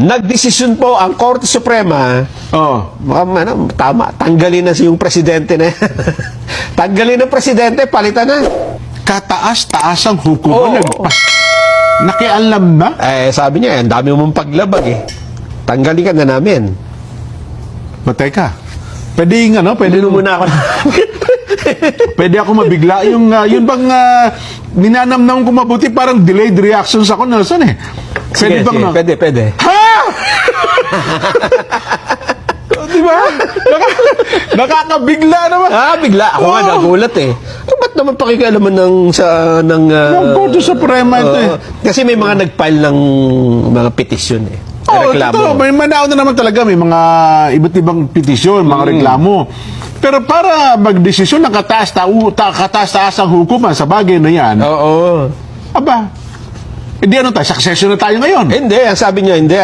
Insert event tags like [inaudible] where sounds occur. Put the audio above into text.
Nagdesisyon po ang Korte Suprema, Oh. baka, ano, tama, tanggalin na si yung presidente na [laughs] tanggalin ng presidente, palitan na. Kataas-taas ang hukuman. Nagpas. Nakialam na. Eh, sabi niya, ang dami mong paglabag eh. Tanggalin ka na namin. Ba, teka. Pwede yung ano, pwede nung, muna ako [laughs] pwede ako mabigla. Yung, ah, yun bang, uh, ninanamnam ko mabuti, parang delayed reactions ako, Nelson eh. Sige, Pwede bang, sige, no? Pwede, pwede. Ha? Oh, Di ba? Naka- nakakabigla naman. Ah, bigla. Ako nga Oo. nagulat eh. Eh, ba't naman pakikialaman ng sa ng uh, Ng Korte Suprema ito eh. Kasi may mga nag-file ng mga petisyon eh. Oo, reklamo. totoo. May manao na naman talaga. May mga iba't ibang petisyon, mga Mm. reklamo. Pero para magdesisyon ng kataas, ta, ta, kataas-taas ang hukuman sa bagay na yan, Oo. aba, hindi ano tayo, succession na tayo ngayon. Hindi, ang sabi niya, hindi.